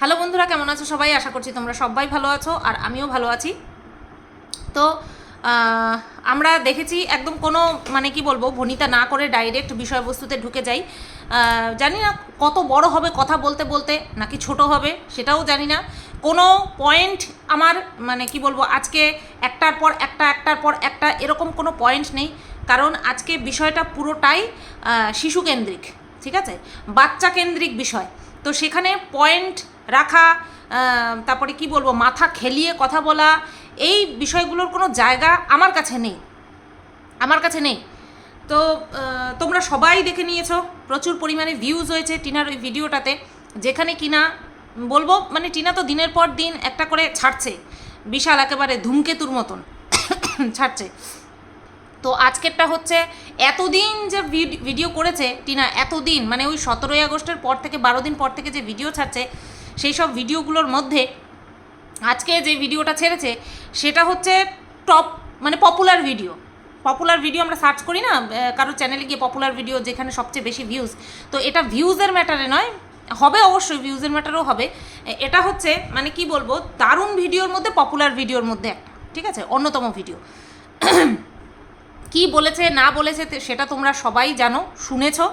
Hello বন্ধুরা, কেমন আছো সবাই? আশা করছি তোমরা সবাই ভালো আছো আর আমিও ভালো আছি। তো আমরা দেখেছি একদম কোনো মানে কি বলব, ভনিতা না করে ডাইরেক্ট বিষয়বস্তুতে ঢুকে যাই। জানি না কত বড় হবে কথা বলতে বলতে, নাকি ছোট হবে, সেটাও জানি না। কোনো পয়েন্ট আমার মানে কি বলব, আজকে একটার পর একটা, একটার পর একটা, এরকম কোনো পয়েন্ট নেই। কারণ আজকে বিষয়টা পুরোটাই শিশুকেন্দ্রিক ঠিক আছে? বাচ্চা কেন্দ্রিক বিষয়। তো সেখানে পয়েন্ট রাখা তারপরে কি বলব, মাথা খেলিয়ে কথা বলা, এই বিষয়গুলোর কোনো জায়গা আমার কাছে নেই। আমার কাছে নেই। তো তোমরা সবাই দেখে নিয়েছো, প্রচুর পরিমাণে ভিউজ হয়েছে টিনার ওই ভিডিওটাতে, যেখানে কিনা, বলব মানে টিনা তো দিনের পর দিন একটা করে ছাড়ছে, বিশাল একেবারে ধূমকেতুর মতন ছাড়ছে। তো আজকেরটা হচ্ছে, এতদিন যে ভিড- ভিডিও করেছে টিনা, এতদিন মানে ওই সতেরোই আগস্টের পর থেকে, বারো দিন পর থেকে যে ভিডিও ছাড়ছে সেই সব ভিডিওগুলোর মধ্যে আজকে যে ভিডিওটা ছেড়েছে, সেটা হচ্ছে টপ মানে পপুলার ভিডিও পপুলার ভিডিও আমরা সার্চ করি না কারও চ্যানেলে গিয়ে পপুলার ভিডিও যেখানে সবচেয়ে বেশি ভিউজ তো এটা ভিউজের ম্যাটারে নয়, হবে অবশ্যই ভিউজের ম্যাটারও হবে। এটা হচ্ছে মানে কি বলব, দারুণ ভিডিওর মধ্যে পপুলার ভিডিওর মধ্যে একটা, ঠিক আছে? অন্যতম ভিডিও কি বলেছে, না বলেছে সেটা তোমরা সবাই জানো, শুনেছো।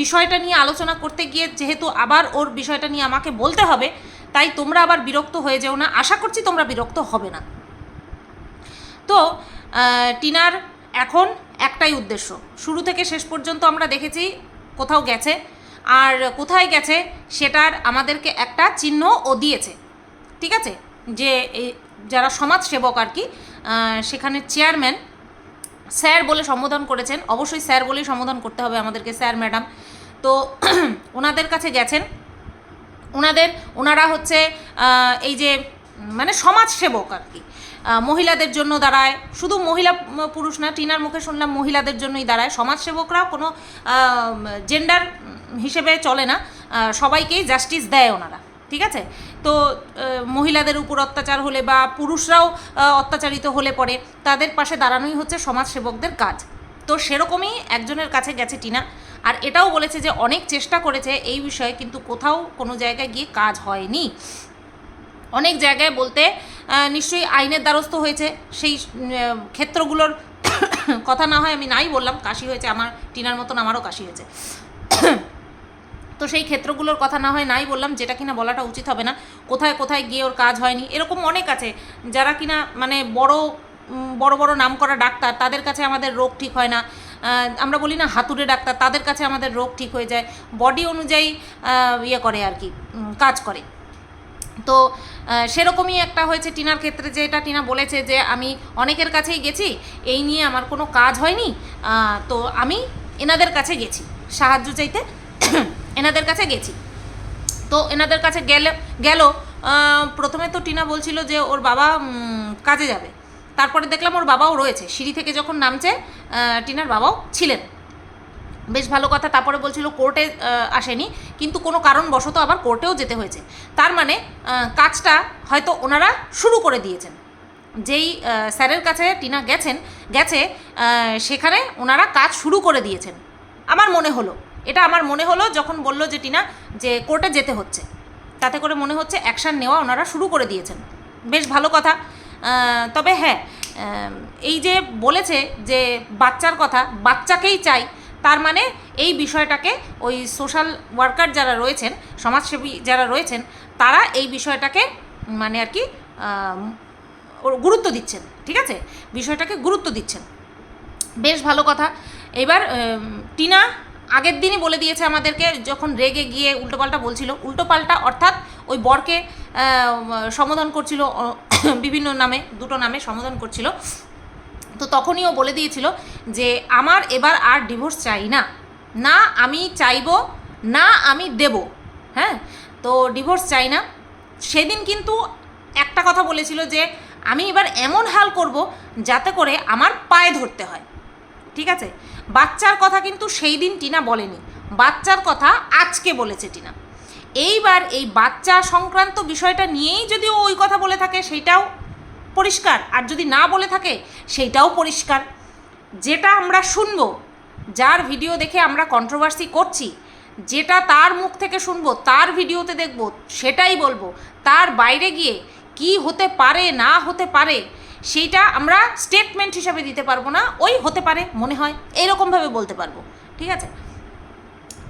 বিষয়টা নিয়ে আলোচনা করতে গিয়ে যেহেতু আবার ওর বিষয়টা নিয়ে আমাকে বলতে হবে, তাই তোমরা আবার বিরক্ত হয়ে যেও না। আশা করছি তোমরা বিরক্ত হবে না। তো টিনার এখন একটাই উদ্দেশ্য। শুরু থেকে শেষ পর্যন্ত আমরা দেখেছি কোথাও গেছে, আর কোথায় গেছে সেটার আমাদেরকে একটা চিহ্ন ও দিয়েছে। ঠিক আছে? যে যারা সমাজসেবক আর কি সেখানে চেয়ারম্যান স্যার বলে সম্বোধন করেছেন। অবশ্যই স্যার বলেই সম্বোধন করতে হবে আমাদেরকে, স্যার, ম্যাডাম। তো ওনাদের কাছে গেছেন। ওনাদের, ওনারা হচ্ছে এই যে মানে সমাজসেবক আর কি। মহিলাদের জন্য দাঁড়ায়। শুধু মহিলা পুরুষ না, টিনার মুখে শুনলাম মহিলাদের জন্যই দাঁড়ায়। সমাজসেবকরাও কোনো জেন্ডার হিসেবে চলে না। সবাইকেই জাস্টিস দেয় ওনারা। ঠিক আছে? তো মহিলাদের উপর অত্যাচার হলে বা পুরুষরাও অত্যাচারিত হলে পরে তাদের পাশে দাঁড়ানোই হচ্ছে সমাজসেবকদের কাজ। তো সেরকমই একজনের কাছে গেছে টিনা। আর এটাও বলেছে যে অনেক চেষ্টা করেছে এই বিষয়ে, কিন্তু কোথাও কোনো জায়গায় গিয়ে কাজ হয়নি। অনেক জায়গায় বলতে নিশ্চয়ই আইনের দ্বারস্থ হয়েছে। সেই ক্ষেত্রগুলোর কথা না হয় আমি নাই বললাম, কাশি হয়েছে আমার, টিনার মতন আমারও কাশি হয়েছে। তো সেই ক্ষেত্রগুলোর কথা না হয় নাই বললাম, যেটা কিনা বলাটা উচিত হবে না। কোথায় কোথায় গিয়ে ওর কাজ হয়নি, এরকম অনেক আছে। যারা কিনা মানে বড় বড় বড় নাম করা ডাক্তার, তাদের কাছে আমাদের রোগ ঠিক হয় না। আমরা বলি না হাতুড়ে ডাক্তার, তাদের কাছে আমাদের রোগ ঠিক হয়ে যায়। বডি অনুযায়ী ইয়ে করে আর কি কাজ করে। তো সেরকমই একটা হয়েছে টিনার ক্ষেত্রে, যেটা টিনা বলেছে যে আমি অনেকের কাছেই গেছি, এই নিয়ে আমার কোনো কাজ হয়নি। তো আমি এনাদের কাছে গেছি। সাহায্য চাইতে এনাদের কাছে গেছি। তো এনাদের কাছে গেলে, গেল প্রথমে তো টিনা বলছিল যে ওর বাবা কাজে যাবে। তারপরে দেখলাম ওর বাবাও রয়েছে। সিঁড়ি থেকে যখন নামছে টিনার বাবাও ছিলেন। বেশ ভালো কথা, তারপরে বলছিল কোর্টে আসেনি। কিন্তু কোনো কারণবশত আবার কোর্টেও যেতে হয়েছে। তার মানে কাজটা হয়তো ওনারা শুরু করে দিয়েছেন। যেই স্যারের কাছে টিনা গেছেন, গেছে সেখানে ওনারা কাজ শুরু করে দিয়েছেন। আমার মনে হলো। এটা আমার মনে হলো যখন বলল যে টিনা যে কোর্টে যেতে হচ্ছে। তাতে করে মনে হচ্ছে অ্যাকশান নেওয়া ওনারা শুরু করে দিয়েছেন। বেশ ভালো কথা। তবে হ্যাঁ এই যে বলেছে যে বাচ্চার কথা, বাচ্চাকেই চাই, তার মানে এই বিষয়টাকে ওই সোশ্যাল ওয়ার্কার যারা রয়েছেন, সমাজসেবী যারা রয়েছেন, তারা এই বিষয়টাকে মানে আর কি গুরুত্ব দিচ্ছেন, ঠিক আছে? বিষয়টাকে গুরুত্ব দিচ্ছেন। বেশ ভালো কথা। এবার টিনা আগের দিনই বলে দিয়েছে আমাদেরকে যখন রেগে গিয়ে উল্টোপাল্টা বলছিল, উল্টোপাল্টা অর্থাৎ ওই বরকে সম্বোধন করছিল বিভিন্ন নামে, দুটো নামে সম্বোধন করছিল। তো তখনই ও বলে দিয়েছিল যে, আমার এবার আর ডিভোর্স চাই না। না আমি চাইব, না আমি দেব। হ্যাঁ? তো ডিভোর্স চাই না। সেদিন কিন্তু একটা কথা বলেছিল যে, আমি এবার এমন হাল করব যাতে করে আমার পায়ে ধরতে হয়। ঠিক আছে? বাচ্চার কথা কিন্তু সেই দিন টিনা বলেনি। বাচ্চার কথা আজকে বলেছে টিনা। এইবার এই বাচ্চা সংক্রান্ত বিষয়টা নিয়েই যদি ও ওই কথা বলে থাকে, সেইটাও পরিষ্কার। আর যদি না বলে থাকে, সেইটাও পরিষ্কার। যেটা আমরা শুনব, যার ভিডিও দেখে আমরা কন্ট্রোভার্সি করছি, যেটা তার মুখ থেকে শুনব, তার ভিডিওতে দেখব, সেটাই বলব। তার বাইরে গিয়ে কি হতে পারে, না হতে পারে সেইটা আমরা স্টেটমেন্ট হিসাবে দিতে পারব না, ওই হতে পারে, মনে হয় এইরকমভাবে বলতে পারব, ঠিক আছে?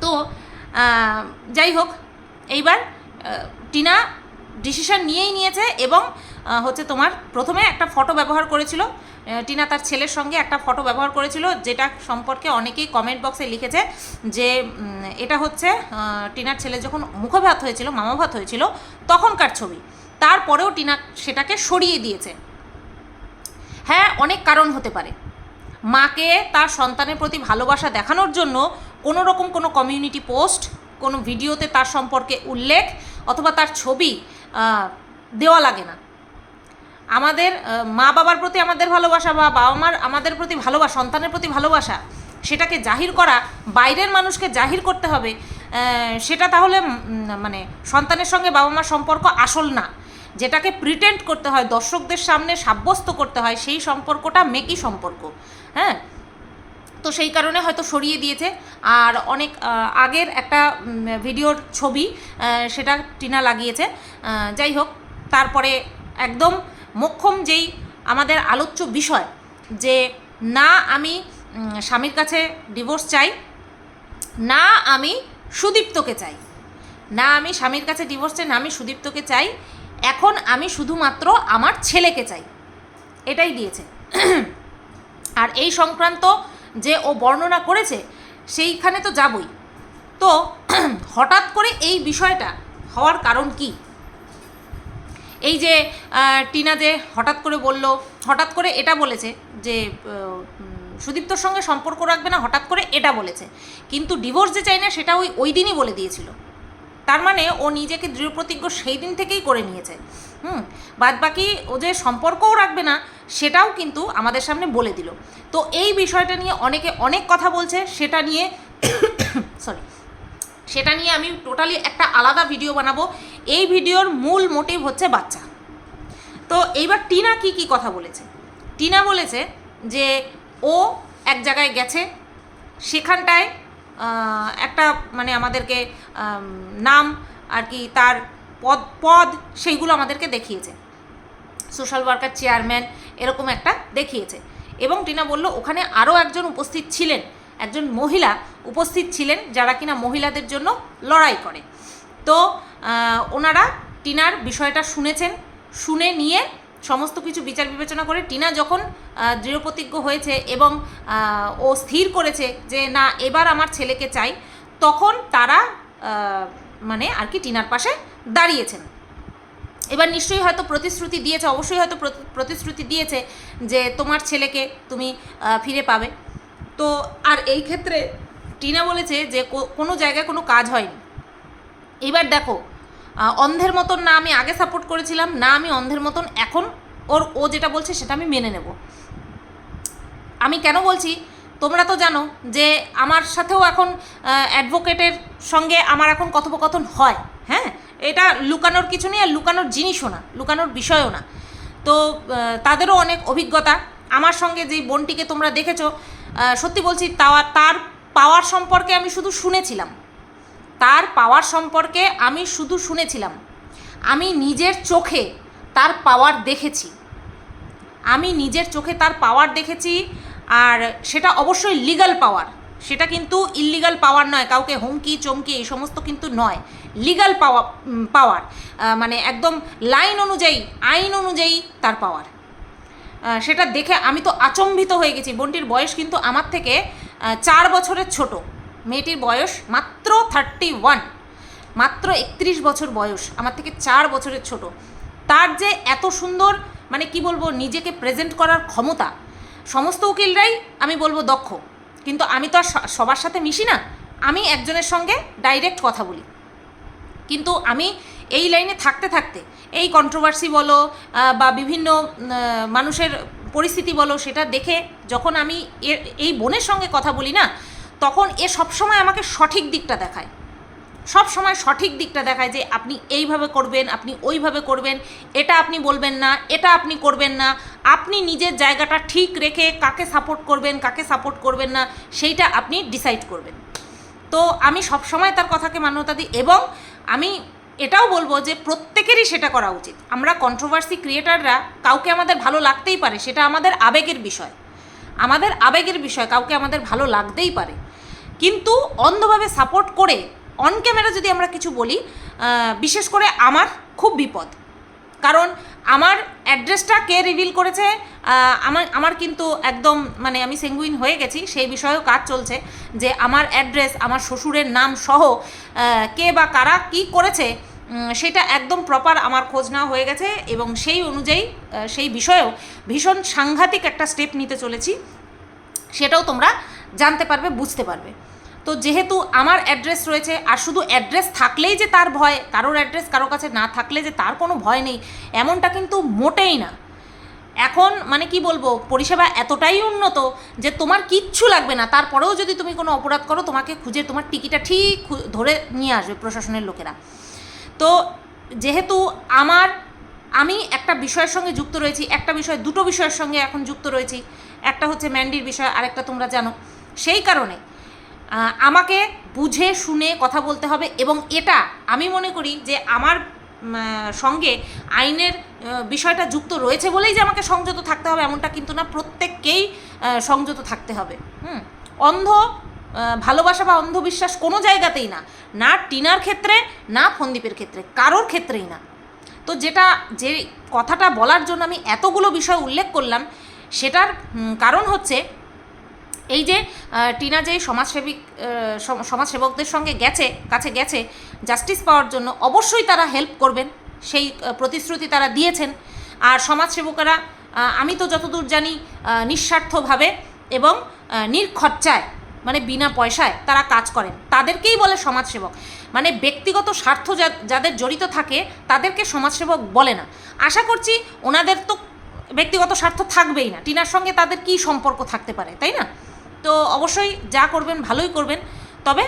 তো যাই হোক, এইবার টিনা ডিসিশন নিয়েই নিয়েছে এবং হচ্ছে তোমার প্রথমে একটা ফটো ব্যবহার করেছিল। টিনা তার ছেলের সঙ্গে একটা ফটো ব্যবহার করেছিল, যেটা সম্পর্কে অনেকেই কমেন্ট বক্সে লিখেছে যে এটা হচ্ছে টিনার ছেলে যখন মুখভাত হয়েছিল, মামাভাত হয়েছিল, তখনকার ছবি। তারপরেও টিনা সেটাকে সরিয়ে দিয়েছে। হ্যাঁ অনেক কারণ হতে পারে। মাকে তার সন্তানের প্রতি ভালোবাসা দেখানোর জন্য কোনো রকম কোনো কমিউনিটি পোস্ট কোনো ভিডিওতে তার সম্পর্কে উল্লেখ অথবা তার ছবি দেওয়া লাগে না। আমাদের মা বাবার প্রতি আমাদের ভালোবাসা বা বাবা মার আমাদের প্রতি ভালোবাসা সন্তানের প্রতি ভালোবাসা, সেটাকে জাহির করা, বাইরের মানুষকে জাহির করতে হবে সেটা তাহলে মানে সন্তানের সঙ্গে বাবা মার সম্পর্ক আসল না। যেটাকে প্রিটেন্ড করতে হয়, দর্শকদের সামনে সাব্যস্ত করতে হয়, সেই সম্পর্কটা মেকি সম্পর্ক হ্যাঁ? তো সেই কারণে হয়তো সরিয়ে দিয়েছে। আর অনেক আগের একটা ভিডিওর ছবি সেটা টিনা লাগিয়েছে। যাই হোক, তারপরে একদম মোক্ষম যেই আমাদের আলোচ্য বিষয়, যে না আমি স্বামীর কাছে ডিভোর্স চাই, না আমি সুদীপ্তকে চাই, না আমি স্বামীর কাছে ডিভোর্স চাই, না আমি সুদীপ্তকে চাই এখন আমি শুধুমাত্র আমার ছেলেকে চাই। এটাই দিয়েছে। আর এই সংক্রান্ত যে ও বর্ণনা করেছে, সেইখানে তো যাবই। তো হঠাৎ করে এই বিষয়টা হওয়ার কারণ কি? এই যে টিনা যে হঠাৎ করে বলল, হঠাৎ করে এটা বলেছে যে সুদীপ্তর সঙ্গে সম্পর্ক রাখবে না, হঠাৎ করে এটা বলেছে। কিন্তু ডিভোর্স যে চাই না, সেটা ওই ওই দিনই বলে দিয়েছিল। তার মানে ও নিজেকে দৃঢ়প্রতিজ্ঞ সেই দিন থেকেই করে নিয়েছে। হুম বাদ বাকি ও যে সম্পর্কও রাখবে না, সেটাও কিন্তু আমাদের সামনে বলে দিল। তো এই বিষয়টা নিয়ে অনেকে অনেক কথা বলছে, সেটা নিয়ে সরি সেটা নিয়ে আমি টোটালি একটা আলাদা ভিডিও বানাবো। এই ভিডিওর মূল মোটিভ হচ্ছে বাচ্চা। তো এইবার টিনা কি কি কথা বলেছে? টিনা বলেছে যে ও এক জায়গায় গেছে, সেখানটায় একটা মানে আমাদেরকে নাম আর কি তার পদ পদ সেইগুলো আমাদেরকে দেখিয়েছে। সোশ্যাল ওয়ার্কার চেয়ারম্যান এরকম একটা দেখিয়েছে। এবং টিনা বলল, ওখানে আরও একজন উপস্থিত ছিলেন, একজন মহিলা উপস্থিত ছিলেন যারা কিনা মহিলাদের জন্য লড়াই করে। তো ওনারা টিনার বিষয়টা শুনেছেন, শুনে নিয়ে সমস্ত কিছু বিচার বিবেচনা করে টিনা যখন দৃঢ়প্রতিজ্ঞ হয়েছে এবং ও স্থির করেছে যে না, এবার আমার ছেলেকে চাই, তখন তারা মানে আর কি টিনার পাশে দাঁড়িয়েছেন। এবার নিশ্চয়ই হয়তো প্রতিশ্রুতি দিয়েছে, অবশ্যই হয়তো প্রতিশ্রুতি দিয়েছে যে তোমার ছেলেকে তুমি ফিরে পাবে। তো আর এই ক্ষেত্রে টিনা বলেছে যে কোনো জায়গায় কোনো কাজ হয়নি। এবার দেখো অন্ধের মতন না আমি আগে সাপোর্ট করেছিলাম, না আমি অন্ধের মতন, এখন ওর, ও যেটা বলছে সেটা আমি মেনে নেব। আমি কেন বলছি? তোমরা তো জানো যে আমার সাথেও এখন অ্যাডভোকেটের সঙ্গে আমার এখন কথোপকথন হয় হ্যাঁ? এটা লুকানোর কিছু নেই আর লুকানোর জিনিসও না, লুকানোর বিষয়ও না। তো তাদেরও অনেক অভিজ্ঞতা। আমার সঙ্গে যেই বোনটিকে তোমরা দেখেছ সত্যি বলছি তার পাওয়ার সম্পর্কে আমি শুধু শুনেছিলাম। তার পাওয়ার সম্পর্কে আমি শুধু শুনেছিলাম। আমি নিজের চোখে তার পাওয়ার দেখেছি। আমি নিজের চোখে তার পাওয়ার দেখেছি আর সেটা অবশ্যই লিগ্যাল পাওয়ার সেটা কিন্তু ইললিগাল পাওয়ার নয়, কাউকে হুমকি, চমকি এই সমস্ত কিন্তু নয়। লিগাল পাওয়া পাওয়ার মানে একদম লাইন অনুযায়ী, আইন অনুযায়ী তার পাওয়ার সেটা দেখে আমি তো আচম্বিত হয়ে গেছি। বোনটির বয়স কিন্তু আমার থেকে চার বছরের ছোট। মেয়েটির বয়স মাত্র থার্টি ওয়ান মাত্র একত্রিশ বছর বয়স, আমার থেকে চার বছরের ছোট। তার যে এত সুন্দর মানে কি বলব, নিজেকে প্রেজেন্ট করার ক্ষমতা, সমস্ত উকিলরাই আমি বলব দক্ষ। কিন্তু আমি তো আর সবার সাথে মিশি না, আমি একজনের সঙ্গে ডাইরেক্ট কথা বলি। কিন্তু আমি এই লাইনে থাকতে থাকতে, এই কন্ট্রোভার্সি বলো বা বিভিন্ন মানুষের পরিস্থিতি বলো, সেটা দেখে যখন আমি এই বোনের সঙ্গে কথা বলি না তখন এ সবসময় আমাকে সঠিক দিকটা দেখায়। সব সময় সঠিক দিকটা দেখায় যে আপনি এইভাবে করবেন, আপনি ওইভাবে করবেন, এটা আপনি বলবেন না, এটা আপনি করবেন না, আপনি নিজের জায়গাটা ঠিক রেখে কাকে সাপোর্ট করবেন, কাকে সাপোর্ট করবেন না, সেইটা আপনি ডিসাইড করবেন। তো আমি সবসময় তার কথাকে মান্যতা দিই এবং আমি এটাও বলব যে প্রত্যেকেরই সেটা করা উচিত। আমরা কন্ট্রোভার্সি ক্রিয়েটাররা কাউকে আমাদের ভালো লাগতেই পারে, সেটা আমাদের আবেগের বিষয়। আমাদের আবেগের বিষয় কাউকে আমাদের ভালো লাগতেই পারে। কিন্তু অন্ধভাবে সাপোর্ট করে অন ক্যামেরা যদি আমরা কিছু বলি বিশেষ করে আমার খুব বিপদ। কারণ আমার অ্যাড্রেসটা কে রিভিল করেছে আমার আমার কিন্তু একদম মানে আমি সেঙ্গুইন হয়ে গেছি, সেই বিষয়েও কাজ চলছে যে আমার অ্যাড্রেস আমার শ্বশুরের নাম সহ কে বা কারা কি করেছে সেটা একদম প্রপার আমার খোঁজ নেওয়া হয়ে গেছে এবং সেই অনুযায়ী সেই বিষয়েও ভীষণ সাংঘাতিক একটা স্টেপ নিতে চলেছি। সেটাও তোমরা জানতে পারবে, বুঝতে পারবে। তো যেহেতু আমার অ্যাড্রেস রয়েছে, আর শুধু অ্যাড্রেস থাকলেই যে তার ভয়, কারোর অ্যাড্রেস কারও কাছে না থাকলে যে তার কোনো ভয় নেই, এমনটা কিন্তু মোটেই না। এখন মানে কি বলব, পরিষেবা এতটাই উন্নত যে তোমার কিচ্ছু লাগবে না। তারপরেও যদি তুমি কোনো অপরাধ করো, তোমাকে খুঁজে তোমার টিকিটা ঠিক ধরে নিয়ে আসবে প্রশাসনের লোকেরা। তো যেহেতু আমার, আমি একটা বিষয়ের সঙ্গে যুক্ত রয়েছি, একটা বিষয়, দুটো বিষয়ের সঙ্গে এখন যুক্ত রয়েছি। একটা হচ্ছে ম্যান্ডির বিষয়, আরেকটা তোমরা জানো। সেই কারণে আমাকে বুঝে, শুনে কথা বলতে হবে এবং এটা আমি মনে করি যে আমার সঙ্গে আইনের বিষয়টা যুক্ত রয়েছে বলেই যে আমাকে সংযত থাকতে হবে এমনটা কিন্তু না। প্রত্যেককেই সংযত থাকতে হবে। হুম? অন্ধ ভালোবাসা বা অন্ধবিশ্বাস কোনো জায়গাতেই না। না টিনার ক্ষেত্রে, না ফন্দীপের ক্ষেত্রে, কারোর ক্ষেত্রেই না। তো যেটা, যে কথাটা বলার জন্য আমি এতগুলো বিষয় উল্লেখ করলাম, সেটার কারণ হচ্ছে এই যে টিনা যে সমাজসেবিক সমাজসেবকদের সঙ্গে গেছে, কাছে গেছে, জাস্টিস পাওয়ার জন্য অবশ্যই তারা হেল্প করবেন। সেই প্রতিশ্রুতি তারা দিয়েছেন। আর সমাজসেবকেরা আমি তো যতদূর জানি নিঃস্বার্থভাবে এবং নির্খরচায় মানে বিনা পয়সায় তারা কাজ করেন। তাদেরকেই বলে সমাজসেবক। মানে ব্যক্তিগত স্বার্থ যাদের জড়িত থাকে, তাদেরকে সমাজসেবক বলে না। আশা করছি ওনাদের তো ব্যক্তিগত স্বার্থ থাকবেই না। টিনার সঙ্গে তাদের কী সম্পর্ক থাকতে পারে, তাই না? তো অবশ্যই যা করবেন, ভালোই করবেন। তবে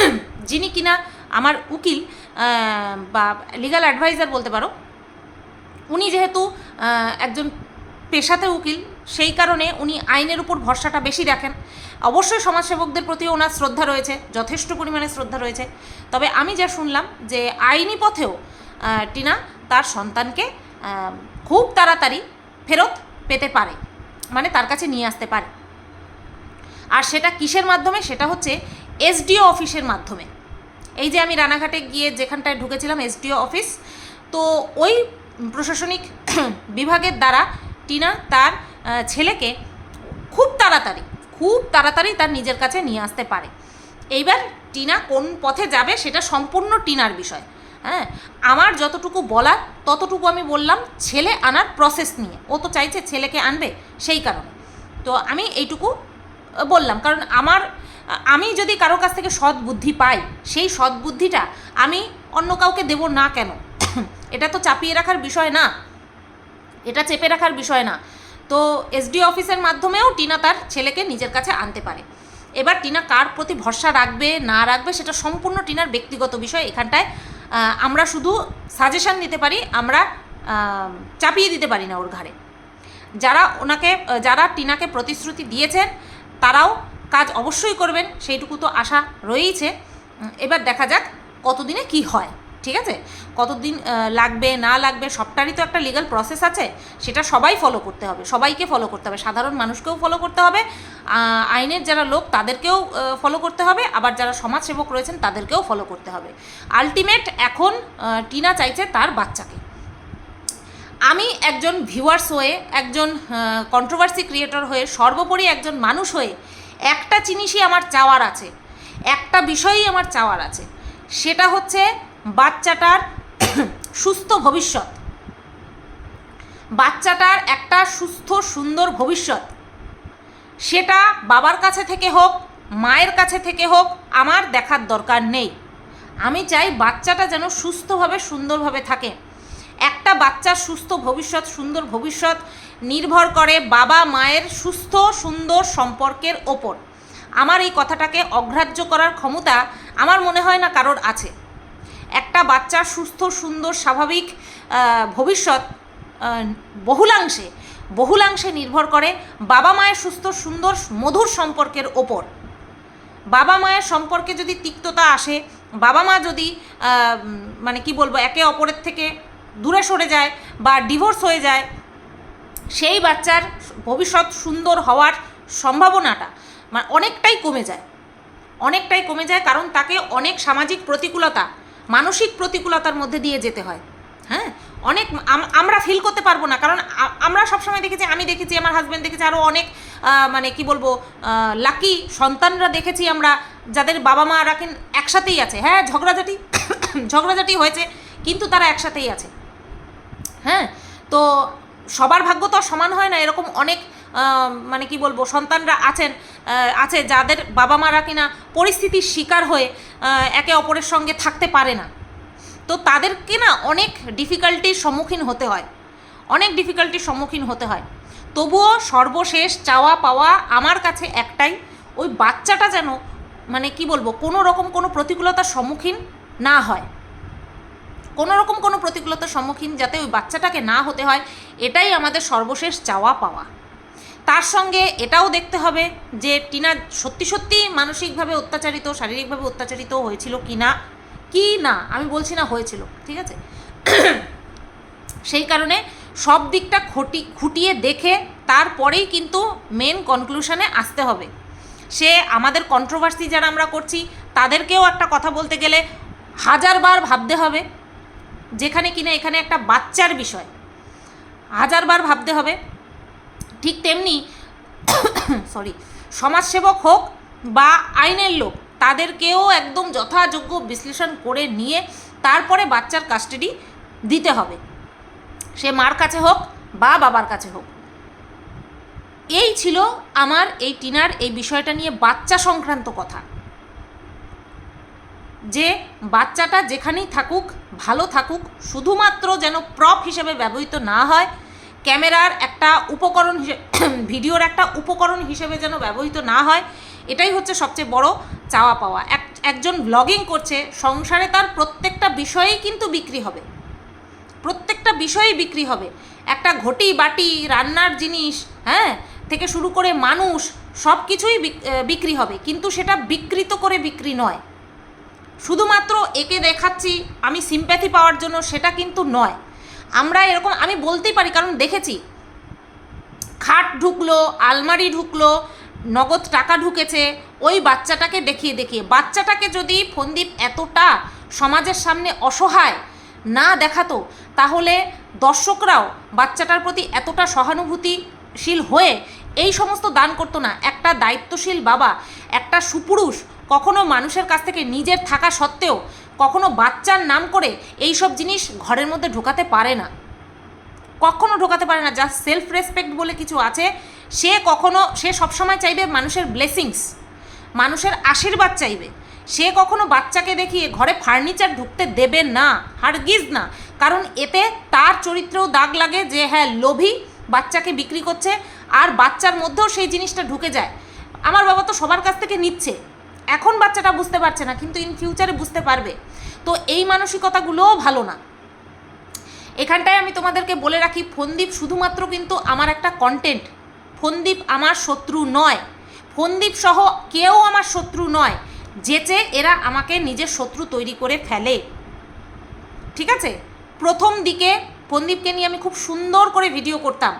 যিনি কিনা আমার উকিল বা লিগাল অ্যাডভাইজার বলতে পারো, উনি যেহেতু একজন পেশাতে উকিল, সেই কারণে উনি আইনের উপর ভরসাটা বেশি রাখেন অবশ্যই সমাজসেবকদের প্রতি ওনার শ্রদ্ধা রয়েছে, যথেষ্ট পরিমাণে শ্রদ্ধা রয়েছে। তবে আমি যা শুনলাম যে আইনি পথেও টিনা তার সন্তানকে খুব তাড়াতাড়ি ফেরত পেতে পারে মানে তার কাছে নিয়ে আসতে পারে। আর সেটা কিসের মাধ্যমে? সেটা হচ্ছে এসডিও অফিসের মাধ্যমে। এই যে আমি রানাঘাটে গিয়ে যেখানটায় ঢুকেছিলাম, এসডিও অফিস, তো ওই প্রশাসনিক বিভাগের দ্বারা টিনা তার ছেলেকে খুব তাড়াতাড়ি খুব তাড়াতাড়ি তার নিজের কাছে নিয়ে আসতে পারে। এইবার টিনা কোন পথে যাবে সেটা সম্পূর্ণ টিনার বিষয়। হ্যাঁ আমার যতটুকু বলার, ততটুকু আমি বললাম ছেলে আনার প্রসেস নিয়ে। ও তো চাইছে ছেলেকে আনবে সেই কারণে। তো আমি এইটুকু বললাম। কারণ আমার আমি যদি কারও কাছ থেকে সৎ বুদ্ধি পাই, সেই সৎ বুদ্ধিটা আমি অন্য কাউকে দেব না কেন? এটা তো চাপিয়ে রাখার বিষয় না। এটা চেপে রাখার বিষয় না। তো এসডি অফিসের মাধ্যমেও টিনা তার ছেলেকে নিজের কাছে আনতে পারে। এবার টিনা কার প্রতি ভরসা রাখবে, না রাখবে, সেটা সম্পূর্ণ টিনার ব্যক্তিগত বিষয়। এখানটায় আমরা শুধু সাজেশন দিতে পারি, আমরা চাপিয়ে দিতে পারি না ওর ঘাড়ে। যারা ওনাকে, যারা টিনাকে প্রতিশ্রুতি দিয়েছেন তারাও কাজ অবশ্যই করবেন, সেইটুকু তো আশা রয়েইছে। এবার দেখা যাক কতদিনে কি হয়, ঠিক আছে? কতদিন লাগবে, না লাগবে, সবটারই তো একটা লিগাল প্রসেস আছে, সেটা সবাই ফলো করতে হবে, সবাইকে ফলো করতে হবে, সাধারণ মানুষকেও ফলো করতে হবে আইনের যারা লোক তাদেরকেও ফলো করতে হবে, আবার যারা সমাজসেবক রয়েছেন তাদেরকেও ফলো করতে হবে। আলটিমেট এখন টিনা চাইছে তার বাচ্চাকে। আমি একজন ভিউয়ার্স হয়ে, একজন কন্ট্রোভার্সি ক্রিয়েটর হয়ে, সর্বোপরি একজন মানুষ হয়ে একটা জিনিসই আমার চাওয়ার আছে, একটা বিষয়ই আমার চাওয়ার আছে। সেটা হচ্ছে বাচ্চাটার সুস্থ ভবিষ্যৎ। বাচ্চাটার একটা সুস্থ, সুন্দর ভবিষ্যৎ। সেটা বাবার কাছে থেকে হোক, মায়ের কাছে থেকে হোক, আমার দেখার দরকার নেই। আমি চাই বাচ্চাটা যেন সুস্থভাবে, সুন্দরভাবে থাকে। একটা বাচ্চার সুস্থ ভবিষ্যৎ, সুন্দর ভবিষ্যৎ নির্ভর করে বাবা মায়ের সুস্থ, সুন্দর সম্পর্কের ওপর। আমার এই কথাটাকে অগ্রাহ্য করার ক্ষমতা আমার মনে হয় না কারোর আছে। একটা বাচ্চার সুস্থ, সুন্দর, স্বাভাবিক ভবিষ্যৎ বহুলাংশে বহুলাংশে নির্ভর করে বাবা মায়ের সুস্থ, সুন্দর, মধুর সম্পর্কের ওপর। বাবা মায়ের সম্পর্কে যদি তিক্ততা আসে, বাবা মা যদি মানে কি বলব, একে অপরের থেকে দূরে সরে যায় বা ডিভোর্স হয়ে যায়, সেই বাচ্চার ভবিষ্যৎ সুন্দর হওয়ার সম্ভাবনাটা মানে অনেকটাই কমে যায়। অনেকটাই কমে যায় কারণ তাকে অনেক সামাজিক প্রতিকূলতা, মানসিক প্রতিকূলতার মধ্যে দিয়ে যেতে হয়। হ্যাঁ? অনেক আম- আমরা ফিল করতে পারব না কারণ আমরা সবসময় দেখেছি, আমি দেখেছি, আমার হাজব্যান্ড দেখেছি আরও অনেক মানে কি বলব লাকি সন্তানরা দেখেছি আমরা যাদের বাবা মা রাখেন একসাথেই আছে। হ্যাঁ ঝগড়াঝাটি ঝগড়াঝাটি হয়েছে, কিন্তু তারা একসাথেই আছে। হ্যাঁ? তো সবার ভাগ্য তো সমান হয় না, এরকম অনেক মানে কি বলব, সন্তানরা আছেন আছে যাদের বাবা মারা কিনা পরিস্থিতির শিকার হয়ে একে অপরের সঙ্গে থাকতে পারে না। তো তাদেরকে না অনেক ডিফিকাল্টির সম্মুখীন হতে হয়। অনেক ডিফিকাল্টির সম্মুখীন হতে হয়। তবুও সর্বশেষ চাওয়া পাওয়া আমার কাছে একটাই, ওই বাচ্চাটা যেন মানে কি বলব, কোনো রকম কোনো প্রতিকূলতার সম্মুখীন না হয়। কোনো রকম কোনো প্রতিকূলতার সম্মুখীন যাতে ওই বাচ্চাটাকে না হতে হয়, এটাই আমাদের সর্বশেষ চাওয়া পাওয়া। তার সঙ্গে এটাও দেখতে হবে যে টিনা সত্যি সত্যি মানসিকভাবে অত্যাচারিত, শারীরিকভাবে অত্যাচারিত হয়েছিল কি না? কি না? আমি বলছি না হয়েছিল, ঠিক আছে? সেই কারণে সব দিকটা খটি, খুঁটিয়ে দেখে তারপরেই কিন্তু মেন কনক্লুশনে আসতে হবে। সে আমাদের কন্ট্রোভার্সি যারা আমরা করছি, তাদেরকেও একটা কথা বলতে গেলে হাজারবার ভাবতে হবে। যেখানে কিনা এখানে একটা বাচ্চার বিষয়। হাজারবার ভাবতে হবে। ঠিক তেমনি সরি সমাজসেবক হোক বা আইনের লোক, তাদেরকেও একদম যথাযোগ্য বিশ্লেষণ করে নিয়ে তারপরে বাচ্চার কাস্টাডি দিতে হবে। সে মার কাছে হোক বা বাবার কাছে হোক। এই ছিল আমার, এই টিনার এই বিষয়টা নিয়ে বাচ্চা সংক্রান্ত কথা। যে বাচ্চাটা যেখানেই থাকুক, ভালো থাকুক, শুধুমাত্র যেন প্রপ হিসেবে ব্যবহৃত না হয়, ক্যামেরার একটা উপকরণ ভিডিওর একটা উপকরণ হিসেবে যেন ব্যবহৃত না হয়, এটাই হচ্ছে সবচেয়ে বড় চাওয়া পাওয়া। এক, একজন ব্লগিং করছে, সংসারে তার প্রত্যেকটা বিষয়েই কিন্তু বিক্রি হবে। প্রত্যেকটা বিষয়েই বিক্রি হবে। একটা ঘটি, বাটি, রান্নার জিনিস হ্যাঁ থেকে শুরু করে মানুষ সব কিছুই বিক্রি হবে। কিন্তু সেটা বিকৃত করে বিক্রি নয়। শুধুমাত্র একে দেখাচ্ছি, আমি সিম্প্যাথি পাওয়ার জন্য সেটা কিন্তু নয়। আমরা এরকম, আমি বলতেই পারি, কারণ দেখেছি, খাট ঢুকলো, আলমারি ঢুকলো, নগদ টাকা ঢুকেছে, ওই বাচ্চাটাকে দেখিয়ে দেখিয়ে। বাচ্চাটাকে যদি ফন্দীপ এতটা সমাজের সামনে অসহায় না দেখাতো, তাহলে দর্শকরাও বাচ্চাটার প্রতি এতটা সহানুভূতিশীল হয়ে এই সমস্ত দান করতো না। একটা দায়িত্বশীল বাবা, একটা সুপুরুষ কখনো মানুষের কাছ থেকে নিজের থাকা সত্ত্বেও কখনো বাচ্চার নাম করে এই সব জিনিস ঘরের মধ্যে ঢোকাতে পারে না। কখনো ঢোকাতে পারে না যা সেলফ রেসপেক্ট বলে কিছু আছে। সে কখনো, সে সবসময় চাইবে মানুষের ব্লেসিংস মানুষের আশীর্বাদ চাইবে। সে কখনো বাচ্চাকে দেখিয়ে ঘরে ফার্নিচার ঢুকতে দেবে না, হারগিজ না। কারণ এতে তার চরিত্রেও দাগ লাগে যে হ্যাঁ লোভী বাচ্চাকে বিক্রি করছে আর বাচ্চার মধ্যেও সেই জিনিসটা ঢুকে যায়। আমার বাবা তো সবার কাছ থেকে নিচ্ছে। এখন বাচ্চাটা বুঝতে পারছে না, কিন্তু ইন ফিউচারে বুঝতে পারবে। তো এই মানসিকতাগুলোও ভালো না। এখানটায় আমি তোমাদেরকে বলে রাখি, ফন্দীপ শুধুমাত্র কিন্তু আমার একটা কন্টেন্ট ফন্দীপ আমার শত্রু নয়। ফন্দীপ সহ কেউ আমার শত্রু নয়। যেচে এরা আমাকে নিজের শত্রু তৈরি করে ফেলে। ঠিক আছে? প্রথম দিকে ফোনদীপকে নিয়ে আমি খুব সুন্দর করে ভিডিও করতাম।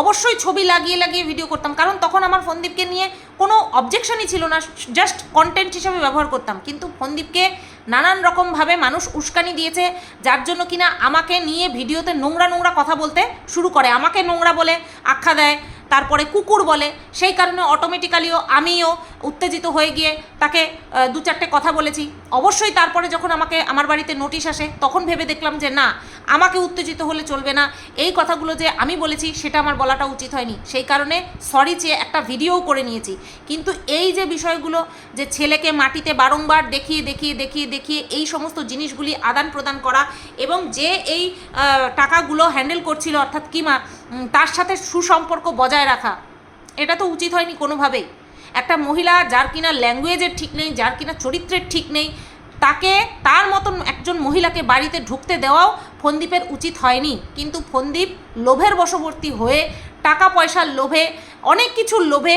অবশ্যই ছবি লাগিয়ে লাগিয়ে ভিডিও করতাম। কারণ তখন আমার ফন্দীপকে নিয়ে কোনো অবজেকশনই ছিল না জাস্ট কন্টেন্ট হিসাবে ব্যবহার করতাম। কিন্তু ফন্দীপকে নানান রকমভাবে মানুষ উস্কানি দিয়েছে, যার জন্য কিনা আমাকে নিয়ে ভিডিওতে নোংরা নোংরা কথা বলতে শুরু করে। আমাকে নোংরা বলে আখ্যা দেয় তারপরে কুকুর বলে, সেই কারণে অটোমেটিক্যালিও আমিও উত্তেজিত হয়ে গিয়ে তাকে দু চারটে কথা বলেছি। অবশ্যই তারপরে যখন আমাকে, আমার বাড়িতে নোটিশ আসে, তখন ভেবে দেখলাম যে না, আমাকে উত্তেজিত হলে চলবে না। এই কথাগুলো যে আমি বলেছি, সেটা আমার বলাটা উচিত হয়নি। সেই কারণে সরি চেয়ে একটা ভিডিওও করে নিয়েছি। কিন্তু এই যে বিষয়গুলো যে ছেলেকে মাটিতে বারংবার দেখিয়ে দেখিয়ে দেখিয়ে দেখিয়ে এই সমস্ত জিনিসগুলি আদান প্রদান করা এবং যে এই টাকাগুলো হ্যান্ডেল করছিল, অর্থাৎ কিমা তার সাথে সুসম্পর্ক বজায় রাখা। এটা তো উচিত হয়নি কোনোভাবেই। একটা মহিলা যার কিনা ল্যাঙ্গুয়েজের ঠিক নেই, যার কিনা চরিত্রের ঠিক নেই, তাকে, তার মতন একজন মহিলাকে বাড়িতে ঢুকতে দেওয়াও ফন্দীপের উচিত হয়নি। কিন্তু ফন্দীপ লোভের বশবর্তী হয়ে টাকা পয়সার লোভে, অনেক কিছুর লোভে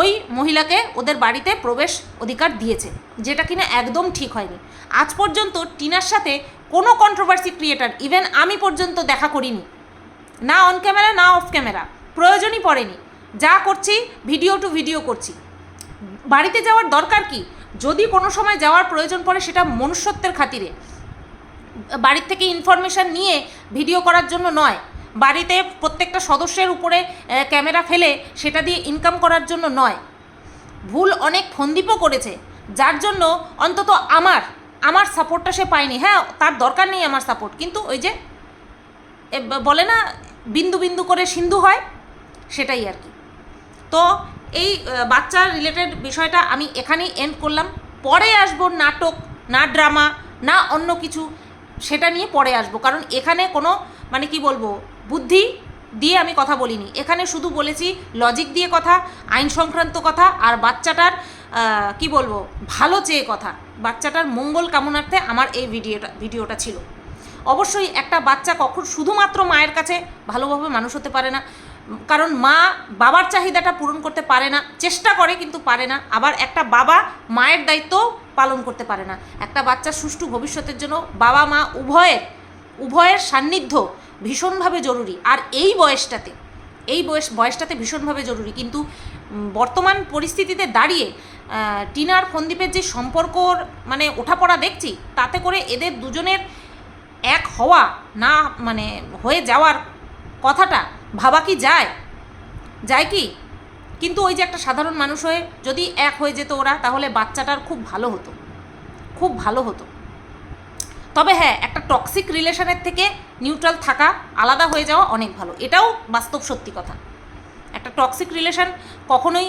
ওই মহিলাকে ওদের বাড়িতে প্রবেশ অধিকার দিয়েছে, যেটা কিনা একদম ঠিক হয়নি। আজ পর্যন্ত টিনার সাথে কোনো কন্ট্রোভার্সি ক্রিয়েটার ইভেন আমি পর্যন্ত দেখা করিনি। না অন ক্যামেরা না অফ ক্যামেরা প্রয়োজনই পড়েনি। যা করছি ভিডিও টু ভিডিও করছি। বাড়িতে যাওয়ার দরকার কি? যদি কোনো সময় যাওয়ার প্রয়োজন পড়ে, সেটা মনুষ্যত্বের খাতিরে। বাড়ির থেকে ইনফরমেশান নিয়ে ভিডিও করার জন্য নয়। বাড়িতে প্রত্যেকটা সদস্যের উপরে ক্যামেরা ফেলে, সেটা দিয়ে ইনকাম করার জন্য নয়। ভুল অনেক ফন্দিপও করেছে। যার জন্য অন্তত আমার আমার সাপোর্টটা সে পায়নি। হ্যাঁ তার দরকার নেই আমার সাপোর্ট কিন্তু ওই যে বলে না বিন্দু বিন্দু করে সিন্ধু হয় সেটাই আর কি। তো এই আহ, বাচ্চা রিলেটেড বিষয়টা আমি এখানেই এন্ড করলাম। পরে আসব নাটক না ড্রামা না অন্য কিছু সেটা নিয়ে পরে আসব। কারণ এখানে কোনো মানে কি বলব বুদ্ধি দিয়ে আমি কথা বলিনি। এখানে শুধু বলেছি লজিক দিয়ে কথা আইন সংক্রান্ত কথা আর বাচ্চাটার কি বলব ভালো চেয়ে কথা। বাচ্চাটার মঙ্গল কামনার্থে আমার এই ভিডিওটা ভিডিওটা ছিল। অবশ্যই একটা বাচ্চা কখন শুধুমাত্র মায়ের কাছে ভালোভাবে মানুষ হতে পারে না। কারণ মা বাবার চাহিদাটা পূরণ করতে পারে না, চেষ্টা করে কিন্তু পারে না। আবার একটা বাবা মায়ের দায়িত্ব পালন করতে পারে না। একটা বাচ্চার সুষ্ঠু ভবিষ্যতের জন্য বাবা মা উভয়ের উভয়ের সান্নিধ্য ভীষণভাবে জরুরি। আর এই বয়সটাতে, এই বয়স, বয়সটাতে ভীষণভাবে জরুরি। কিন্তু বর্তমান পরিস্থিতিতে দাঁড়িয়ে টিনার ফন্দীপের যে সম্পর্কর মানে ওঠাপড়া দেখছি, তাতে করে এদের দুজনের এক হওয়া না মানে হয়ে যাওয়ার কথাটা ভাবা কি যায়? যায় কি? কিন্তু ওই যে একটা সাধারণ মানুষ হয়ে যদি এক হয়ে যেত ওরা, তাহলে বাচ্চাটার খুব ভালো হতো। খুব ভালো হতো। তবে হ্যাঁ একটা টক্সিক রিলেশনের থেকে নিউট্রাল থাকা, আলাদা হয়ে যাওয়া অনেক ভালো। এটাও বাস্তব সত্যি কথা। একটা টক্সিক রিলেশন কখনোই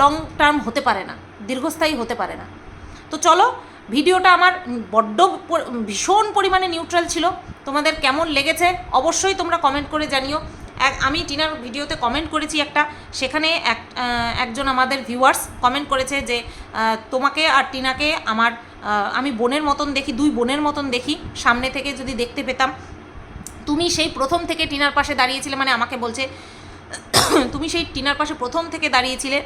লং টার্ম হতে পারে না, দীর্ঘস্থায়ী হতে পারে না। তো চলো ভিডিওটা আমার বড্ড ভীষণ পরিমাণে নিউট্রাল ছিল। তোমাদের কেমন লেগেছে অবশ্যই তোমরা কমেন্ট করে জানিও। আমি টিনার ভিডিওতে কমেন্ট করেছি একটা, সেখানে এক একজন আমাদের ভিউয়ার্স কমেন্ট করেছে যে তোমাকে আর টিনাকে আমার আমি বোনের মতন দেখি, দুই বোনের মতন দেখি, সামনে থেকে যদি দেখতে পেতাম। তুমি সেই প্রথম থেকে টিনার পাশে দাঁড়িয়েছিলে মানে আমাকে বলছে, তুমি সেই টিনার পাশে প্রথম থেকে দাঁড়িয়েছিলে।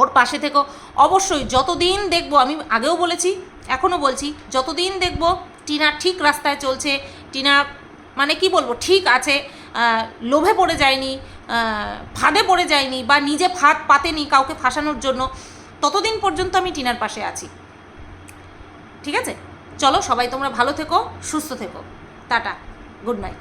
ওর পাশে থেকো। অবশ্যই যতদিন দেখব, আমি আগেও বলেছি, এখনও বলছি, যতদিন দেখব টিনা ঠিক রাস্তায় চলছে, টিনা মানে কি বলব, ঠিক আছে লোভে পড়ে যায়নি ফাঁদে পড়ে যায়নি বা নিজে ফাঁদ পাতেনি কাউকে ফাঁসানোর জন্য, ততদিন পর্যন্ত আমি টিনার পাশে আছি। ঠিক আছে? চলো সবাই তোমরা ভালো থেকো, সুস্থ থেকো। Tata, good night.